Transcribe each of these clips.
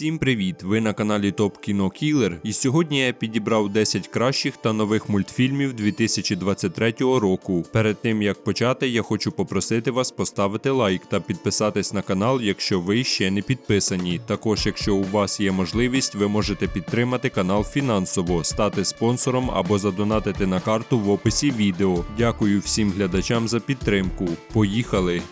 Всім привіт! Ви на каналі Топ Кіно Кілер, і сьогодні я підібрав 10 кращих та нових мультфільмів 2023 року. Перед тим як почати, я хочу попросити вас поставити лайк та підписатись на канал, якщо ви ще не підписані. Також, якщо у вас є можливість, ви можете підтримати канал фінансово, стати спонсором або задонатити на карту в описі відео. Дякую всім глядачам за підтримку. Поїхали!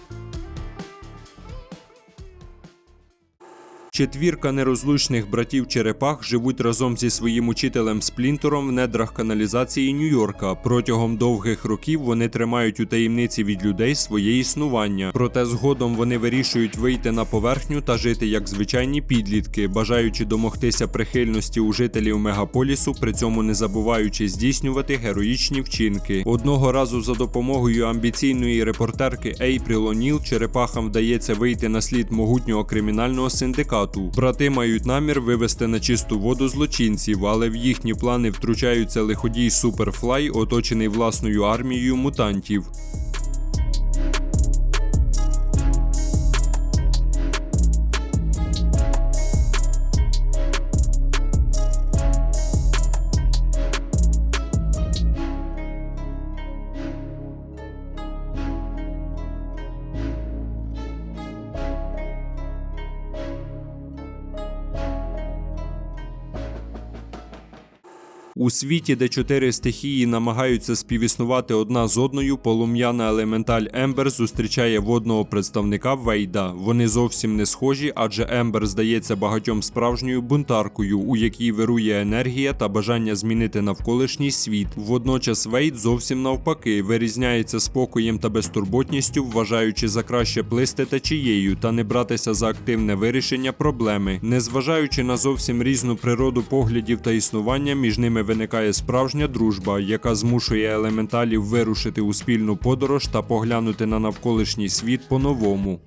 Четвірка нерозлучних братів Черепах живуть разом зі своїм учителем Сплінтером в недрах каналізації Нью-Йорка. Протягом довгих років вони тримають у таємниці від людей своє існування. Проте згодом вони вирішують вийти на поверхню та жити як звичайні підлітки, бажаючи домогтися прихильності у жителів мегаполісу, при цьому не забуваючи здійснювати героїчні вчинки. Одного разу за допомогою амбіційної репортерки Ейпріл О'Ніл черепахам вдається вийти на слід могутнього кримінального синдикату. Брати мають намір вивести на чисту воду злочинців, але в їхні плани втручаються лиходій Суперфлай, оточений власною армією мутантів. У світі, де чотири стихії намагаються співіснувати одна з одною, полум'яна елементаль Ембер зустрічає водного представника Вейда. Вони зовсім не схожі, адже Ембер здається багатьом справжньою бунтаркою, у якій вирує енергія та бажання змінити навколишній світ. Водночас Вейд зовсім навпаки вирізняється спокоєм та безтурботністю, вважаючи за краще плисти течією та не братися за активне вирішення проблеми, незважаючи на зовсім різну природу поглядів та існування, між ними виникає справжня дружба, яка змушує елементалів вирушити у спільну подорож та поглянути на навколишній світ по-новому.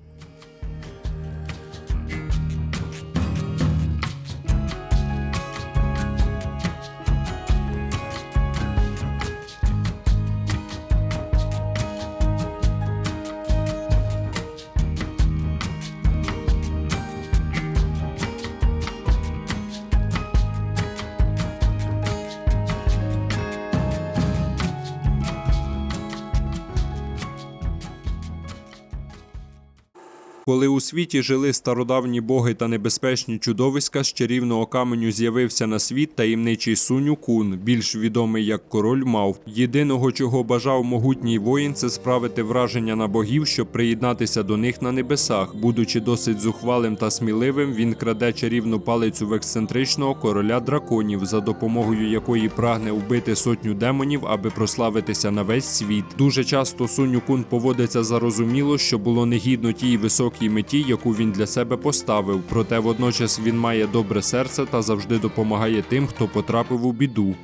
Коли у світі жили стародавні боги та небезпечні чудовиська, з чарівного каменю з'явився на світ таємничий Суню Кун, більш відомий як король мав. Єдиного, чого бажав могутній воїн, це справити враження на богів, щоб приєднатися до них на небесах. Будучи досить зухвалим та сміливим, він краде чарівну палицю в ексцентричного короля драконів, за допомогою якої прагне вбити сотню демонів, аби прославитися на весь світ. Дуже часто Суню Кун поводиться зарозуміло, що було негідно тій високій меті, яку він для себе поставив. Проте водночас він має добре серце та завжди допомагає тим, хто потрапив у біду.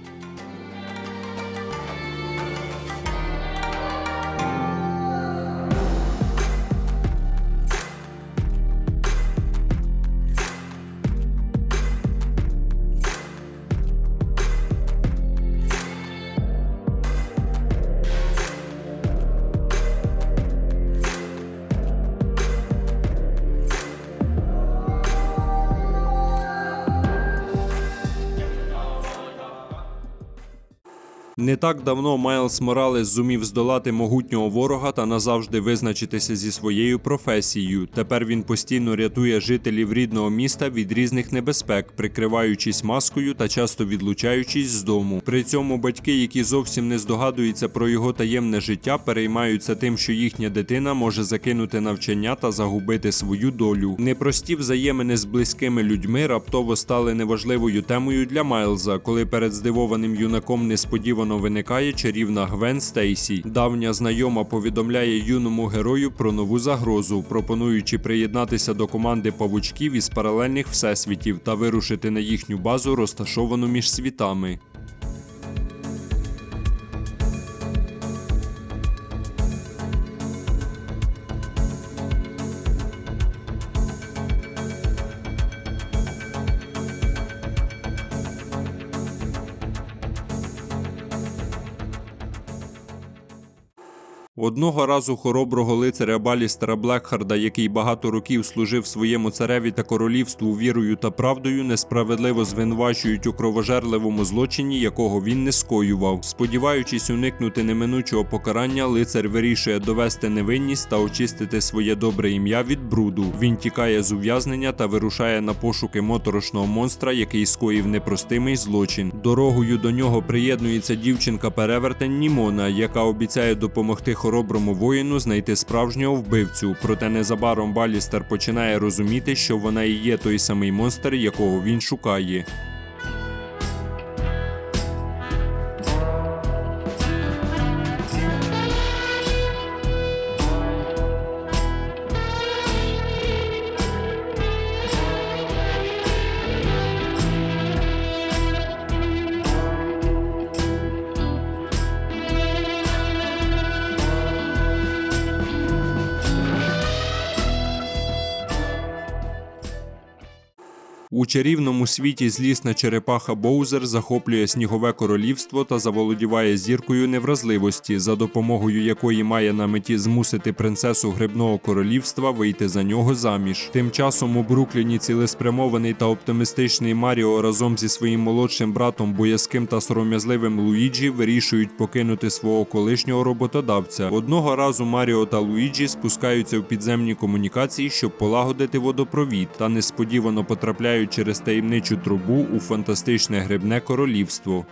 Не так давно Майлз Моралес зумів здолати могутнього ворога та назавжди визначитися зі своєю професією. Тепер він постійно рятує жителів рідного міста від різних небезпек, прикриваючись маскою та часто відлучаючись з дому. При цьому батьки, які зовсім не здогадуються про його таємне життя, переймаються тим, що їхня дитина може закинути навчання та загубити свою долю. Непрості взаємини з близькими людьми раптово стали неважливою темою для Майлза, коли перед здивованим юнаком несподівано виникає чарівна Гвен Стейсі. Давня знайома повідомляє юному герою про нову загрозу, пропонуючи приєднатися до команди павучків із паралельних всесвітів та вирушити на їхню базу, розташовану між світами. Одного разу хороброго лицаря Балістера Блекхарда, який багато років служив своєму цареві та королівству вірою та правдою, несправедливо звинувачують у кровожерливому злочині, якого він не скоював. Сподіваючись уникнути неминучого покарання, лицар вирішує довести невинність та очистити своє добре ім'я від бруду. Він тікає з ув'язнення та вирушає на пошуки моторошного монстра, який скоїв непростимий злочин. Дорогою до нього приєднується дівчинка перевертень Німона, яка обіцяє допомогти хороброму воїну знайти справжнього вбивцю. Проте незабаром Балістер починає розуміти, що вона і є той самий монстр, якого він шукає. Чарівному світі злісна черепаха Боузер захоплює снігове королівство та заволодіває зіркою невразливості, за допомогою якої має на меті змусити принцесу грибного королівства вийти за нього заміж. Тим часом у Брукліні цілеспрямований та оптимістичний Маріо разом зі своїм молодшим братом, боязким та сором'язливим Луїджі вирішують покинути свого колишнього роботодавця. Одного разу Маріо та Луїджі спускаються в підземні комунікації, щоб полагодити водопровід, та несподівано потрапляють через таємничу трубу у фантастичне грибне королівство.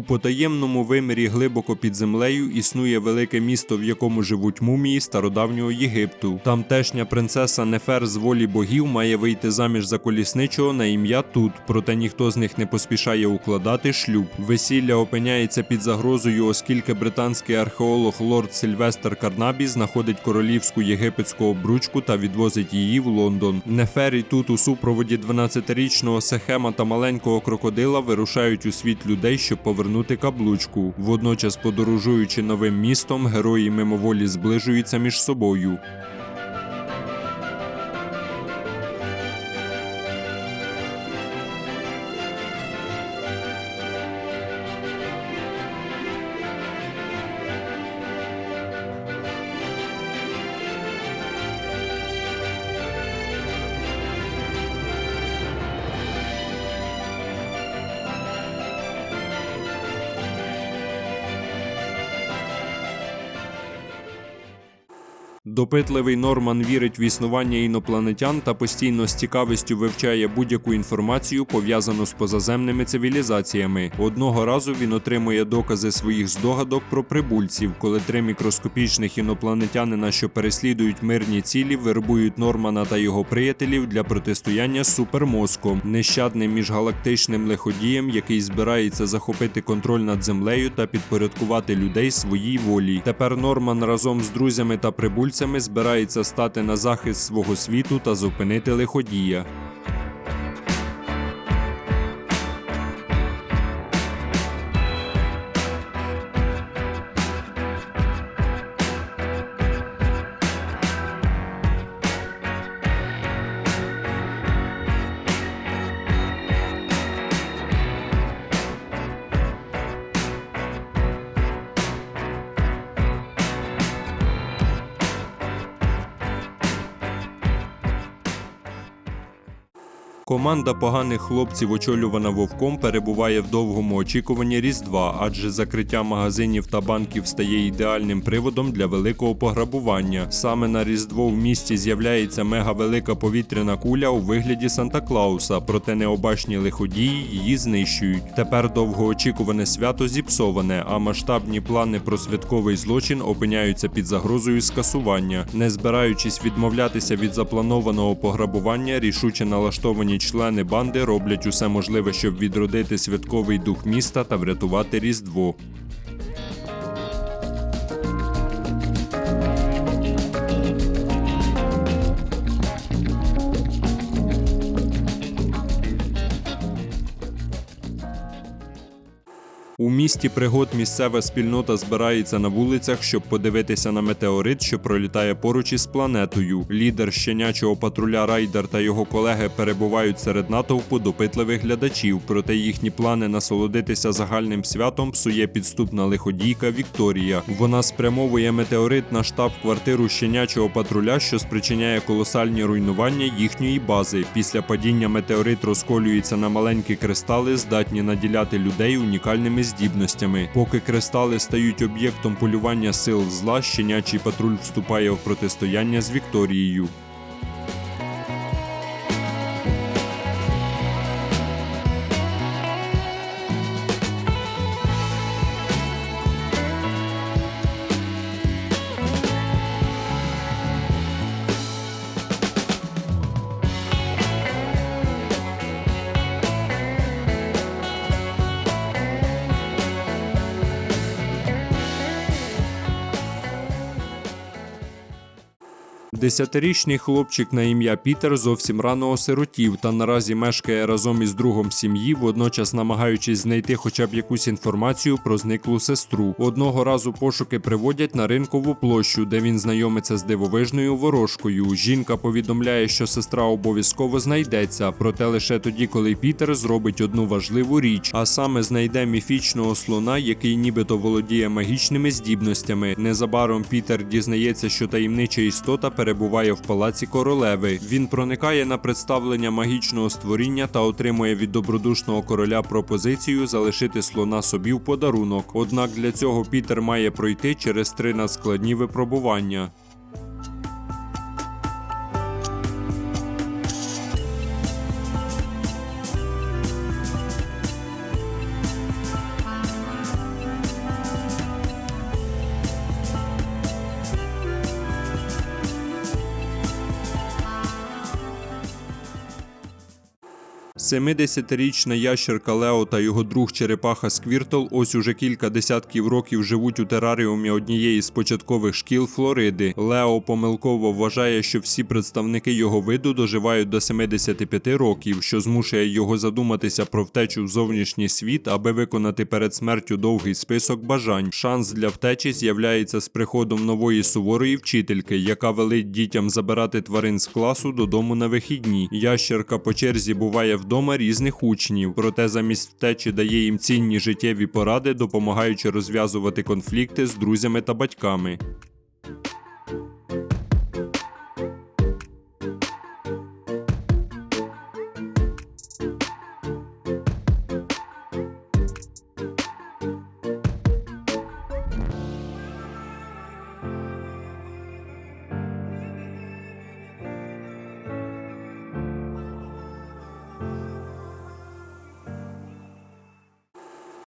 У потаємному вимірі глибоко під землею існує велике місто, в якому живуть мумії стародавнього Єгипту. Тамтешня принцеса Нефер з волі богів має вийти заміж за колісничого на ім'я Тут, проте ніхто з них не поспішає укладати шлюб. Весілля опиняється під загрозою, оскільки британський археолог лорд Сильвестр Карнабі знаходить королівську єгипетську обручку та відвозить її в Лондон. Нефер і тут у супроводі 12-річного Сехема та маленького крокодила вирушають у світ людей, щоб повернути каблучку. Водночас, подорожуючи новим містом, герої мимоволі зближуються між собою. Допитливий Норман вірить в існування інопланетян та постійно з цікавістю вивчає будь-яку інформацію, пов'язану з позаземними цивілізаціями. Одного разу він отримує докази своїх здогадок про прибульців, коли три мікроскопічних інопланетянина, що переслідують мирні цілі, вербують Нормана та його приятелів для протистояння супермозком, нещадним міжгалактичним лиходієм, який збирається захопити контроль над землею та підпорядкувати людей своїй волі. Тепер Норман разом з друзями та прибульцями збирається стати на захист свого світу та зупинити лиходія. Команда поганих хлопців, очолювана вовком, перебуває в довгому очікуванні Різдва, адже закриття магазинів та банків стає ідеальним приводом для великого пограбування. Саме на Різдво в місті з'являється мегавелика повітряна куля у вигляді Санта Клауса, проте необачні лиходії її знищують. Тепер довгоочікуване свято зіпсоване, а масштабні плани про святковий злочин опиняються під загрозою скасування. Не збираючись відмовлятися від запланованого пограбування, рішуче налаштовані члени банди роблять усе можливе, щоб відродити святковий дух міста та врятувати Різдво. Місті пригод місцева спільнота збирається на вулицях, щоб подивитися на метеорит, що пролітає поруч із планетою. Лідер щенячого патруля Райдер та його колеги перебувають серед натовпу допитливих глядачів, проте їхні плани насолодитися загальним святом псує підступна лиходійка Вікторія. Вона спрямовує метеорит на штаб-квартиру щенячого патруля, що спричиняє колосальні руйнування їхньої бази. Після падіння метеорит розколюється на маленькі кристали, здатні наділяти людей унікальними здібностями. Поки кристали стають об'єктом полювання сил зла, щенячий патруль вступає в протистояння з Вікторією. Десятирічний хлопчик на ім'я Пітер зовсім рано осиротів та наразі мешкає разом із другом сім'ї, водночас намагаючись знайти хоча б якусь інформацію про зниклу сестру. Одного разу пошуки приводять на ринкову площу, де він знайомиться з дивовижною ворожкою. Жінка повідомляє, що сестра обов'язково знайдеться, проте лише тоді, коли Пітер зробить одну важливу річ, а саме знайде міфічного слона, який нібито володіє магічними здібностями. Незабаром Пітер дізнається, що таємнича істота перебуває в палаці королеви. Він проникає на представлення магічного створіння та отримує від добродушного короля пропозицію залишити слона собі в подарунок. Однак для цього Пітер має пройти через три надскладні випробування. Семидесятирічна ящерка Лео та його друг черепаха Сквіртл ось уже кілька десятків років живуть у тераріумі однієї з початкових шкіл Флориди. Лео помилково вважає, що всі представники його виду доживають до 75 років, що змушує його задуматися про втечу в зовнішній світ, аби виконати перед смертю довгий список бажань. Шанс для втечі з'являється з приходом нової суворої вчительки, яка велить дітям забирати тварин з класу додому на вихідні. Ящерка по черзі буває вдома різних учнів, проте замість втечі дає їм цінні життєві поради, допомагаючи розв'язувати конфлікти з друзями та батьками.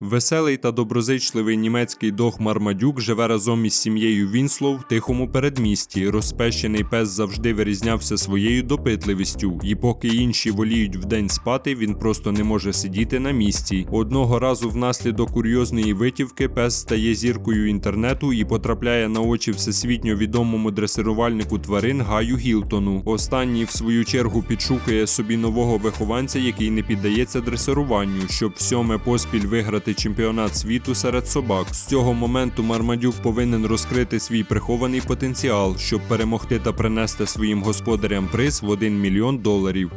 Веселий та доброзичливий німецький дог Мармадюк живе разом із сім'єю Вінслоу в тихому передмісті. Розпещений пес завжди вирізнявся своєю допитливістю, і поки інші воліють вдень спати, він просто не може сидіти на місці. Одного разу внаслідок курйозної витівки пес стає зіркою інтернету і потрапляє на очі всесвітньо відомому дресирувальнику тварин Гаю Гілтону. Останній, в свою чергу, підшукує собі нового вихованця, який не піддається дресируванню, щоб всьоме поспіль виграти чемпіонат світу серед собак. З цього моменту Мармадюк повинен розкрити свій прихований потенціал, щоб перемогти та принести своїм господарям приз в 1 мільйон доларів.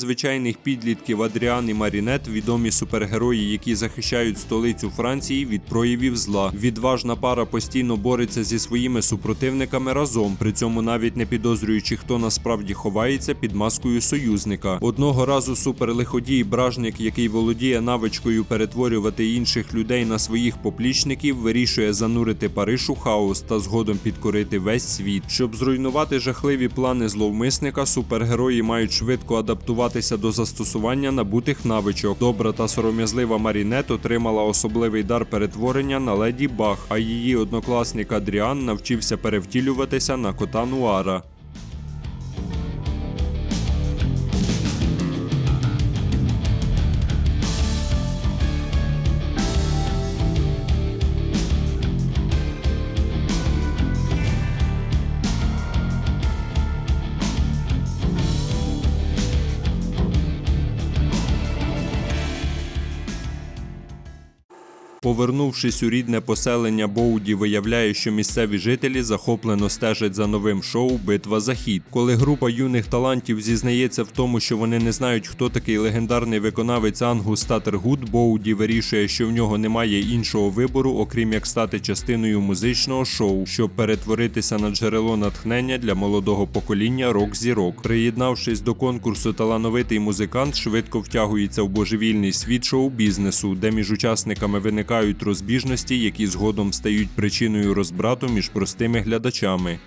Звичайних підлітків Адріан і Марінет, відомі супергерої, які захищають столицю Франції від проявів зла. Відважна пара постійно бореться зі своїми супротивниками разом, при цьому навіть не підозрюючи, хто насправді ховається під маскою союзника. Одного разу суперлиходій бражник, який володіє навичкою перетворювати інших людей на своїх поплічників, вирішує занурити Париж у хаос та згодом підкорити весь світ. Щоб зруйнувати жахливі плани зловмисника, супергерої мають швидко адаптуватися адаптуватися до застосування набутих навичок. Добра та сором'язлива Марінет отримала особливий дар перетворення на леді Бах, а її однокласник Адріан навчився перевтілюватися на кота Нуара. Повернувшись у рідне поселення, Боуді виявляє, що місцеві жителі захоплено стежать за новим шоу Битва за хід. Коли група юних талантів зізнається в тому, що вони не знають, хто такий легендарний виконавець Ангус Татергуд, Боуді вирішує, що в нього немає іншого вибору, окрім як стати частиною музичного шоу, щоб перетворитися на джерело натхнення для молодого покоління рок-зірок. Приєднавшись до конкурсу, талановитий музикант швидко втягується в божевільний світ шоу-бізнесу, де між учасниками виникають розбіжності, які згодом стають причиною розбрату між простими глядачами.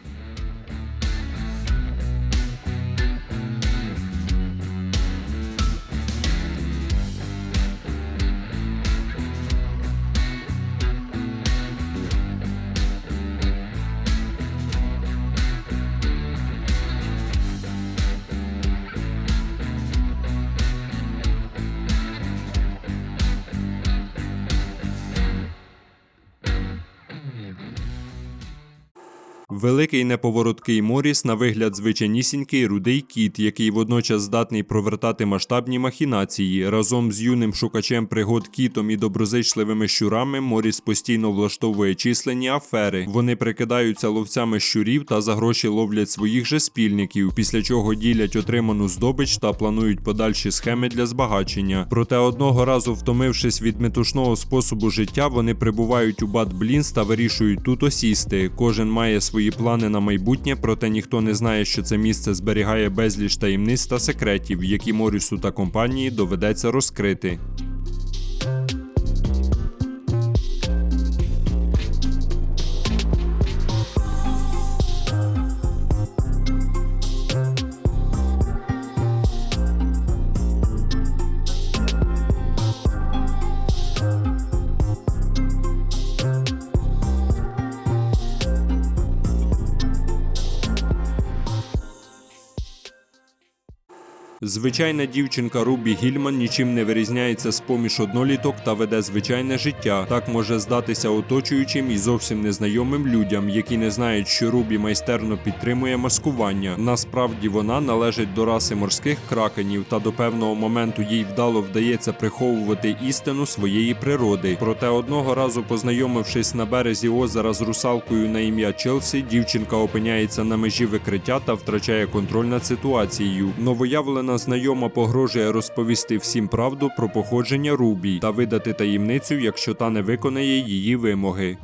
Великий неповороткий Моріс на вигляд звичайнісінький рудий кіт, який водночас здатний провертати масштабні махінації. Разом з юним шукачем пригод кітом і доброзичливими щурами Моріс постійно влаштовує численні афери. Вони прикидаються ловцями щурів та за гроші ловлять своїх же спільників, після чого ділять отриману здобич та планують подальші схеми для збагачення. Проте одного разу, втомившись від метушного способу життя, вони прибувають у Бат Блінс та вирішують тут осісти. Кожен має свої плани на майбутнє, проте ніхто не знає, що це місце зберігає безліч таємниць та секретів, які Морісу та компанії доведеться розкрити. Звичайна дівчинка Рубі Гільман нічим не вирізняється з поміж одноліток та веде звичайне життя. Так може здатися оточуючим і зовсім незнайомим людям, які не знають, що Рубі майстерно підтримує маскування. Насправді вона належить до раси морських кракенів, та до певного моменту їй вдало вдається приховувати істину своєї природи. Проте одного разу, познайомившись на березі озера з русалкою на ім'я Челсі, дівчинка опиняється на межі викриття та втрачає контроль над ситуацією. Новоявлена знайома погрожує розповісти всім правду про походження Рубі та видати таємницю, якщо та не виконає її вимоги.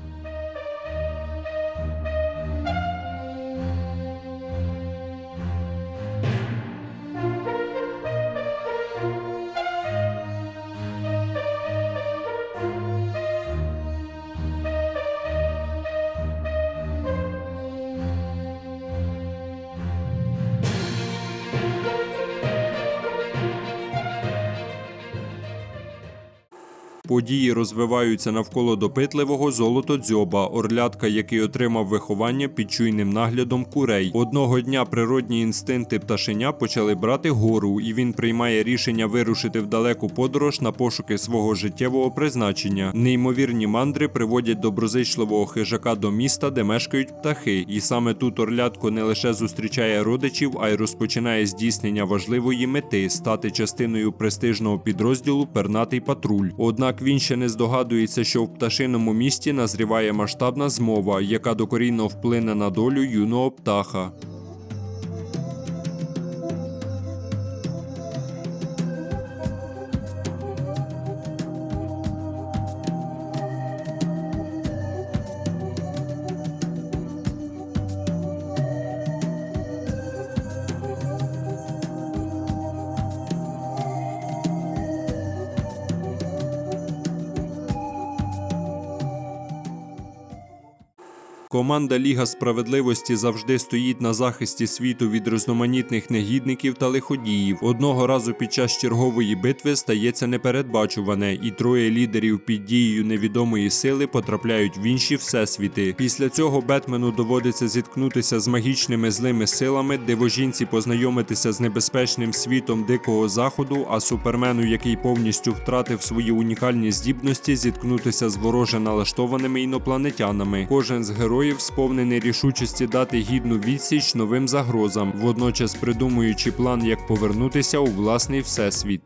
Події розвиваються навколо допитливого золотодзьоба, орлятка, який отримав виховання під чуйним наглядом курей. Одного дня природні інстинкти пташеня почали брати гору, і він приймає рішення вирушити в далеку подорож на пошуки свого життєвого призначення. Неймовірні мандри приводять доброзичливого хижака до міста, де мешкають птахи. І саме тут орлятко не лише зустрічає родичів, а й розпочинає здійснення важливої мети стати частиною престижного підрозділу Пернатий патруль. Однак він ще не здогадується, що в пташиному місті назріває масштабна змова, яка докорінно вплине на долю юного птаха. Команда Ліга справедливості завжди стоїть на захисті світу від різноманітних негідників та лиходіїв. Одного разу під час чергової битви стається непередбачуване, і троє лідерів під дією невідомої сили потрапляють в інші всесвіти. Після цього Бетмену доводиться зіткнутися з магічними злими силами, дивожінці познайомитися з небезпечним світом дикого заходу, а супермену, який повністю втратив свої унікальні здібності, зіткнутися з вороже налаштованими інопланетянами. Кожен з героїв сповнений рішучості дати гідну відсіч новим загрозам, водночас придумуючи план, як повернутися у власний всесвіт.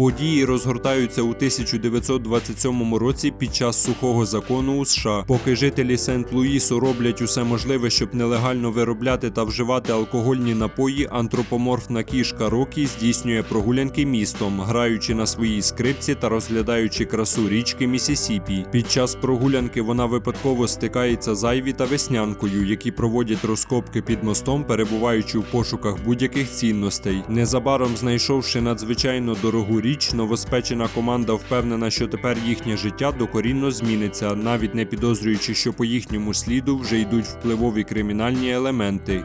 Події розгортаються у 1927 році під час сухого закону у США, поки жителі Сент-Луїсу роблять усе можливе, щоб нелегально виробляти та вживати алкогольні напої. Антропоморфна кішка Рокі здійснює прогулянки містом, граючи на своїй скрипці та розглядаючи красу річки Місісіпі. Під час прогулянки вона випадково стикається з Айві та веснянкою, які проводять розкопки під мостом, перебуваючи в пошуках будь-яких цінностей. Незабаром знайшовши надзвичайно дорогу річ, новоспечена команда впевнена, що тепер їхнє життя докорінно зміниться, навіть не підозрюючи, що по їхньому сліду вже йдуть впливові кримінальні елементи.